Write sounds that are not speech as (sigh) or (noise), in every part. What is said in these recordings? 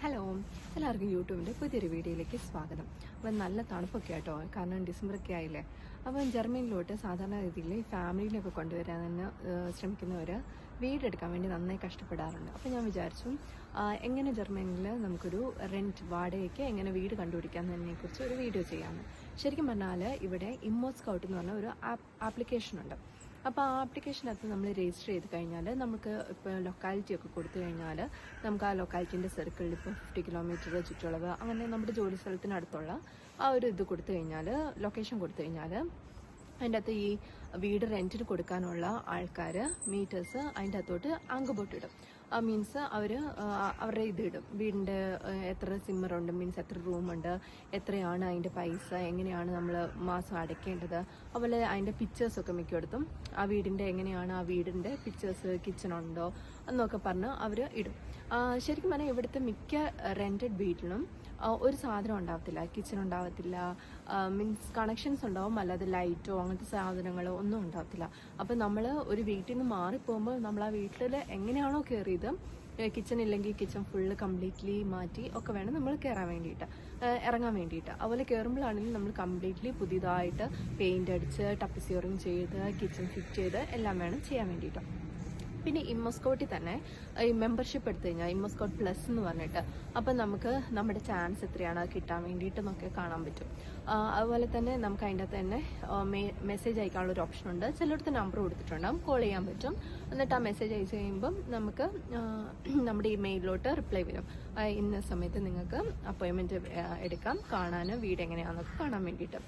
Hello എല്ലാവർക്കും യൂട്യൂബിന്റെ പുതിയൊരു വീഡിയോയിലേക്ക് സ്വാഗതം. അപ്പം നല്ല തണുപ്പൊക്കെ ആട്ടോ. കാരണം ഡിസംബറൊക്കെ ആയില്ലേ? അപ്പം ജർമ്മനിയിലോട്ട് സാധാരണ രീതിയിൽ ഫാമിലിയിലൊക്കെ കൊണ്ടുവരാൻ തന്നെ ശ്രമിക്കുന്നവർ വീടെടുക്കാൻ വേണ്ടി നന്നായി കഷ്ടപ്പെടാറുണ്ട്. അപ്പം ഞാൻ വിചാരിച്ചു എങ്ങനെ ജർമ്മനിയിൽ നമുക്കൊരു റെന്റ് വാടകയ്ക്ക് എങ്ങനെ വീട് കണ്ടുപിടിക്കാമെന്നതിനെ കുറിച്ച് ഒരു വീഡിയോ ചെയ്യാമെന്ന് ശരിക്കും പറഞ്ഞാൽ ഇവിടെ ഇമ്മോ സ്കൗട്ട് എന്ന് പറഞ്ഞ ഒരു ആപ്ലിക്കേഷൻ ഉണ്ട്. അപ്പോൾ ആ ആപ്ലിക്കേഷനകത്ത് നമ്മൾ രജിസ്റ്റർ ചെയ്ത് കഴിഞ്ഞാൽ നമുക്ക് ഇപ്പോൾ ലൊക്കാലിറ്റി ഒക്കെ കൊടുത്തു കഴിഞ്ഞാൽ നമുക്ക് ആ ലൊക്കാലിറ്റീന്റെ സർക്കിളിൽ ഇപ്പോൾ ഫിഫ്റ്റി കിലോമീറ്റർ ചുറ്റളവ് അങ്ങനെ നമ്മുടെ ജോലി സ്ഥലത്തിനടുത്തുള്ള ആ ഒരു ഇത് കൊടുത്തു കഴിഞ്ഞാൽ ലൊക്കേഷൻ കൊടുത്തു കഴിഞ്ഞാൽ അതിന്റെ അകത്ത് ഈ വീട് റെന്റിന് കൊടുക്കാനുള്ള ആൾക്കാർ മീറ്റേഴ്സ് അതിന്റെ അകത്തോട്ട് അങ്കബോട്ടിടും. മീൻസ് അവർ അവരുടെ ഇത് ഇടും. വീടിന്റെ എത്ര സിമ്മറുണ്ട് മീൻസ് എത്ര റൂമുണ്ട് എത്രയാണ് അതിന്റെ പൈസ എങ്ങനെയാണ് നമ്മൾ മാസം അടയ്ക്കേണ്ടത് അതുപോലെ അതിന്റെ പിക്ചേഴ്സൊക്കെ മിക്കയിടത്തും ആ വീടിന്റെ എങ്ങനെയാണ് ആ വീടിന്റെ പിക്ചേഴ്സ് കിച്ചണുണ്ടോ എന്നൊക്കെ പറഞ്ഞ് അവർ ഇടും. ശരിക്കും പറഞ്ഞാൽ ഇവിടുത്തെ മിക്ക റെന്റഡ് വീട്ടിലും ഒരു സാധനം ഉണ്ടാവത്തില്ല കിച്ചൺ ഉണ്ടാവത്തില്ല മീൻസ് കണക്ഷൻസ് ഉണ്ടാവും അല്ലാതെ ലൈറ്റോ അങ്ങനത്തെ സാധനങ്ങളോ ഒന്നും ഉണ്ടാവത്തില്ല. അപ്പം നമ്മൾ ഒരു വീട്ടിൽ നിന്ന് മാറിപ്പോകുമ്പോൾ നമ്മൾ ആ വീട്ടിൽ എങ്ങനെയാണോ കയറിയത് കിച്ചൺ ഇല്ലെങ്കിൽ കിച്ചൺ ഫുള്ള് കംപ്ലീറ്റ്ലി മാറ്റി ഒക്കെ വേണം നമ്മൾ കയറാൻ വേണ്ടിയിട്ട് ഇറങ്ങാൻ വേണ്ടിയിട്ട്. അതുപോലെ കയറുമ്പോഴാണെങ്കിലും നമ്മൾ കംപ്ലീറ്റ്ലി പുതിയതായിട്ട് പെയിന്റ് അടിച്ച് ടപ്പിസിയറിങ് ചെയ്ത് കിച്ചൺ ഫിറ്റ് ചെയ്ത് എല്ലാം വേണം ചെയ്യാൻ വേണ്ടിയിട്ട്. പിന്നെ ഇമ്മോസ്കോട്ടിൽ തന്നെ ഈ മെമ്പർഷിപ്പ് എടുത്തു കഴിഞ്ഞാൽ ഇമ്മസ്കോട്ട് പ്ലസ് എന്ന് പറഞ്ഞിട്ട്. അപ്പം നമുക്ക് നമ്മുടെ ചാൻസ് എത്രയാണ്? കിട്ടാൻ വേണ്ടിയിട്ട് നമുക്ക് കാണാൻ പറ്റും. അതുപോലെ തന്നെ നമുക്ക് അതിന്റെ തന്നെ മെസ്സേജ് അയക്കാനുള്ള ഒരു ഓപ്ഷൻ ഉണ്ട്. ചിലയിടത്ത് നമ്പർ കൊടുത്തിട്ടുണ്ടാകും കോൾ ചെയ്യാൻ പറ്റും. എന്നിട്ട് ആ മെസ്സേജ് അയച്ചു കഴിയുമ്പം നമുക്ക് നമ്മുടെ ഇമെയിലിലോട്ട് റിപ്ലൈ വരും. ഇന്ന സമയത്ത് നിങ്ങൾക്ക് അപ്പോയിൻമെന്റ് എടുക്കാം. കാണാൻ വീട് എങ്ങനെയാണെന്നൊക്കെ കാണാൻ വേണ്ടിയിട്ട്.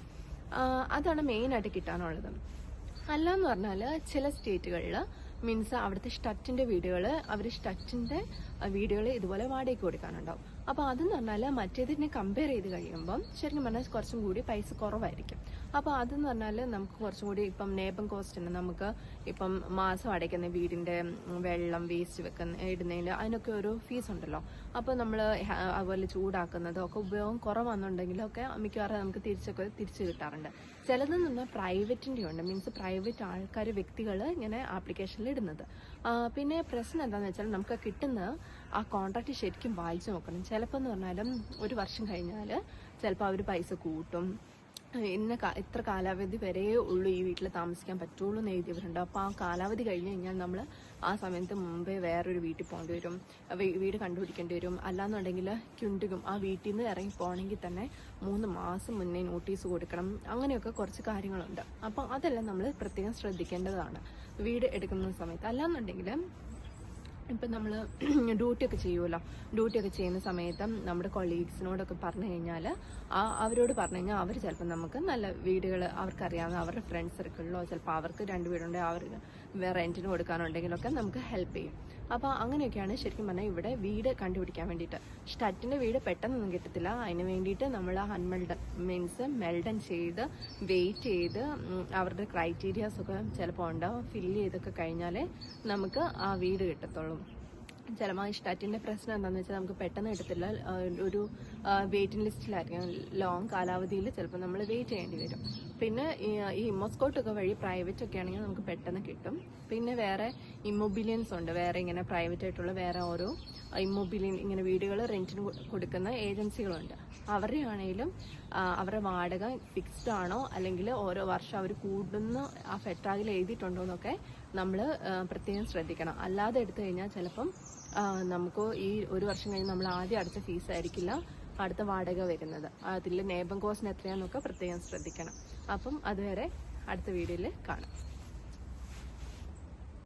അതാണ് മെയിനായിട്ട് കിട്ടാനുള്ളത്. അല്ല എന്ന് പറഞ്ഞാൽ ചില സ്റ്റേറ്റുകളിൽ മീൻസ് അവിടുത്തെ സ്റ്റച്ചിന്റെ വീടുകൾ അവർ സ്റ്റച്ചിന്റെ വീടുകൾ ഇതുപോലെ വാടകയ്ക്ക് കൊടുക്കാനുണ്ടാവും അപ്പോൾ അതെന്ന് പറഞ്ഞാൽ മറ്റേതിനെ കമ്പയർ ചെയ്ത് കഴിയുമ്പം ശരിക്കും പറഞ്ഞാൽ കുറച്ചും കൂടി പൈസ കുറവായിരിക്കും. അപ്പോൾ അതെന്ന് പറഞ്ഞാൽ നമുക്ക് കുറച്ചും കൂടി ഇപ്പം നേബം കോസ്റ്റിന് നമുക്ക് ഇപ്പം മാസം അടയ്ക്കുന്ന വീടിന്റെ വെള്ളം വേസ്റ്റ് വെക്കുന്ന ഇടുന്നതിൽ അതിനൊക്കെ ഒരു ഫീസ് ഉണ്ടല്ലോ. അപ്പോൾ നമ്മൾ അതുപോലെ ചൂടാക്കുന്നതും ഒക്കെ ഉപയോഗം കുറവാണെന്നുണ്ടെങ്കിലൊക്കെ മിക്കവാറും നമുക്ക് തിരിച്ചൊക്കെ തിരിച്ചു കിട്ടാറുണ്ട്. ചിലതെന്ന് പറഞ്ഞാൽ പ്രൈവറ്റിന്റെ ഉണ്ട്. മീൻസ് പ്രൈവറ്റ് ആൾക്കാർ വ്യക്തികൾ ഇങ്ങനെ ആപ്ലിക്കേഷനിൽ ഇടുന്നത്. പിന്നെ പ്രശ്നം എന്താണെന്ന് വെച്ചാൽ നമുക്ക് കിട്ടുന്ന ആ കോൺട്രാക്ട് ശരിക്കും വായിച്ചു നോക്കണം. ചിലപ്പോൾ എന്ന് പറഞ്ഞാലും ഒരു വർഷം കഴിഞ്ഞാൽ ചിലപ്പോൾ അവർ പൈസ കൂട്ടും. ഇന്ന ഇത്ര കാലാവധി വരെ ഉള്ളൂ ഈ വീട്ടിൽ താമസിക്കാൻ പറ്റുള്ളൂ എന്ന് എഴുതിയവരുണ്ട്. അപ്പോൾ ആ കാലാവധി കഴിഞ്ഞ് കഴിഞ്ഞാൽ നമ്മൾ ആ സമയത്ത് മുമ്പേ വേറൊരു വീട്ടിൽ പോകേണ്ടി വരും. വീട് കണ്ടുപിടിക്കേണ്ടി വരും. അല്ലാന്നുണ്ടെങ്കിൽ ക്യുണ്ടിക്കും ആ വീട്ടിൽ നിന്ന് ഇറങ്ങി പോകണമെങ്കിൽ തന്നെ മൂന്ന് മാസം മുന്നേ നോട്ടീസ് കൊടുക്കണം. അങ്ങനെയൊക്കെ കുറച്ച് കാര്യങ്ങളുണ്ട്. അപ്പം അതെല്ലാം നമ്മൾ പ്രത്യേകം ശ്രദ്ധിക്കേണ്ടതാണ്. വീട് എടുക്കുന്ന സമയത്ത്. അല്ലാന്നുണ്ടെങ്കിൽ ഇപ്പം നമ്മൾ (clears throat) ഡ്യൂട്ടി ഒക്കെ ചെയ്യുമല്ലോ ഡ്യൂട്ടി ഒക്കെ ചെയ്യുന്ന സമയത്ത് നമ്മുടെ കൊളീഗ്സിനോടൊക്കെ പറഞ്ഞു കഴിഞ്ഞാൽ ആ അവരോട് പറഞ്ഞു കഴിഞ്ഞാൽ അവർ ചിലപ്പോൾ നമുക്ക് നല്ല വീടുകൾ അവർക്കറിയാവുന്ന അവരുടെ ഫ്രണ്ട്സ് സർക്കിളിലോ ചിലപ്പോൾ അവർക്ക് രണ്ട് വീടുണ്ടെങ്കിൽ അവർ റെന്റിന് കൊടുക്കാനുണ്ടെങ്കിലൊക്കെ നമുക്ക് ഹെൽപ്പ് ചെയ്യും. അപ്പോൾ അങ്ങനെയൊക്കെയാണ് ശരിക്കും പറഞ്ഞാൽ ഇവിടെ വീട് കണ്ടുപിടിക്കാൻ വേണ്ടിയിട്ട്. സ്റ്ററ്റിന്റെ വീട് പെട്ടെന്നൊന്നും കിട്ടത്തില്ല. അതിന് വേണ്ടിയിട്ട് നമ്മൾ അൺമെൽഡൻ മീൻസ് മെൽഡൻ ചെയ്ത് വെയിറ്റ് ചെയ്ത് അവരുടെ ക്രൈറ്റീരിയാസൊക്കെ ചിലപ്പോൾ ഉണ്ടാവും ഫില്ല് ചെയ്തൊക്കെ കഴിഞ്ഞാലേ നമുക്ക് ആ വീട് കിട്ടത്തുള്ളൂ. ഈ പ്രശ്നം എന്താണെന്ന് വെച്ചാൽ നമുക്ക് പെട്ടെന്ന് കിട്ടത്തില്ല. ഒരു വെയിറ്റിംഗ് ലിസ്റ്റിലായിരിക്കും ലോങ് കാലാവധിയിൽ ചിലപ്പോൾ നമ്മൾ വെയിറ്റ് ചെയ്യേണ്ടി വരും. പിന്നെ ഈ ഇമ്മോസ്കോട്ടൊക്കെ വഴി പ്രൈവറ്റ് ഒക്കെ ആണെങ്കിൽ നമുക്ക് പെട്ടെന്ന് കിട്ടും. പിന്നെ വേറെ ഇമ്മൊബിലിയൻസ് ഉണ്ട്. വേറെ ഇങ്ങനെ പ്രൈവറ്റ് ആയിട്ടുള്ള വേറെ ഓരോ ഇമ്മൊബിലിയൻ ഇങ്ങനെ വീടുകൾ റെന്റിന് കൊടുക്കുന്ന ഏജൻസികളുണ്ട് അവരുടെ ആണെങ്കിലും അവരുടെ വാടക ഫിക്സ്ഡ് ആണോ? അല്ലെങ്കിൽ ഓരോ വർഷം അവർ കൂടുന്ന ആ ഫെട്രാഗിൽ എഴുതിയിട്ടുണ്ടോ എന്നൊക്കെ നമ്മൾ പ്രത്യേകം ശ്രദ്ധിക്കണം. അല്ലാതെ എടുത്തു കഴിഞ്ഞാൽ ചിലപ്പം നമുക്ക് ഈ ഒരു വർഷം കഴിഞ്ഞ് നമ്മൾ ആദ്യം അടച്ച ഫീസ് ആയിരിക്കില്ല അടുത്ത വാടക വരുന്നത്. അതിൽ നേബം കോസ്റ്റിന് എത്രയാണെന്നൊക്കെ പ്രത്യേകം ശ്രദ്ധിക്കണം. അപ്പം അതുവരെ അടുത്ത വീഡിയോയിൽ കാണാം.